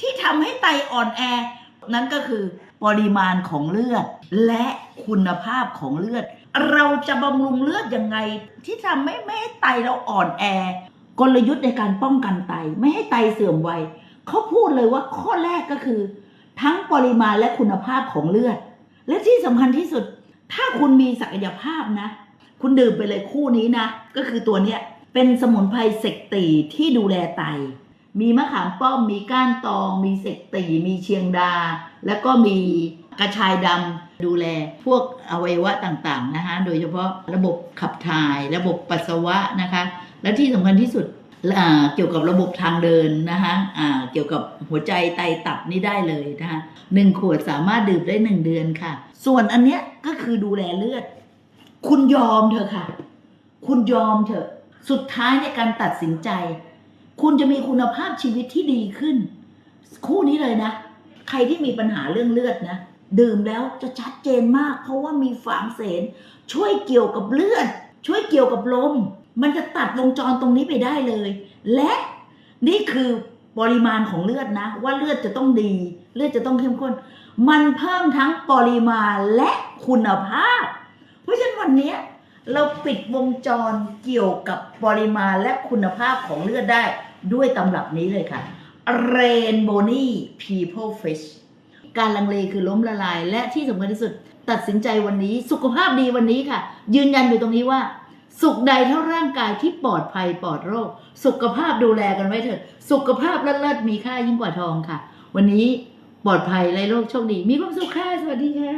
ที่ทำให้ไตอ่อนแอ นั่นก็คือปริมาณของเลือด และคุณภาพของเลือด เราจะบำรุงเลือดยังไง ที่ทำให้ไม่ให้ไตเราอ่อนแอ กลยุทธ์ในการป้องกันไตไม่ให้ไตเสื่อมวัยเขาพูดเลยว่าข้อแรกก็คือ ทั้งปริมาณและคุณภาพของเลือด และที่สำคัญที่สุด ถ้าคุณมีศักยภาพนะ คุณดื่มไปเลยคู่นี้นะ ก็คือตัวเนี้ยเป็นสมุนไพรเสกตีที่ดูแลไต มีมะขามป้อม มีก้านตอง มีเสกตีมีเชียงดา แล้วก็มีกระชายดำดูแลพวกอวัยวะต่างๆนะคะ โดยเฉพาะระบบขับถ่าย ระบบปัสสาวะนะคะ และที่สำคัญที่สุดเกี่ยวกับระบบทางเดินนะคะอ่าเกี่ยวกับหัวใจไตตับนี่ได้เลยนะคะหนึ่งขวดสามารถดื่มได้หนึ่งเดือนค่ะ ส่วนอันเนี้ยก็คือดูแลเลือด คุณยอมเถอะค่ะ คุณยอมเถอะ สุดท้ายในการตัดสินใจ คุณจะมีคุณภาพชีวิตที่ดีขึ้น คู่นี้เลยนะ ใครที่มีปัญหาเรื่องเลือดนะ ดื่มแล้วจะชัดเจนมาก เพราะว่ามีฝางเสน ช่วยเกี่ยวกับเลือด ช่วยเกี่ยวกับลม มันจะตัดวงจรตรงนี้ไปได้เลย และนี่คือปริมาณของเลือดนะ ว่าเลือดจะต้องดี เลือดจะต้องเข้มข้น มันเพิ่มทั้งปริมาณและคุณภาพ เพราะฉะนั้นวันนี้ เราปิดวงจรเกี่ยวกับปริมาณและคุณภาพของเลือดได้ด้วยตำรับนี้เลยค่ะ Rainbow People Fish การลังเลคือล้มละลาย และที่สำคัญที่สุด ตัดสินใจวันนี้สุขภาพดีวันนี้ค่ะ ยืนยันอยู่ตรงนี้ว่า สุขใดเท่าร่างกายที่ปลอดภัยปลอดโรค สุขภาพดูแลกันไว้เถอะ สุขภาพเลิศๆมีค่ายิ่งกว่าทองค่ะ วันนี้ปลอดภัยไรโรคโชคดี มีความสุขค่ะสวัสดีค่ะ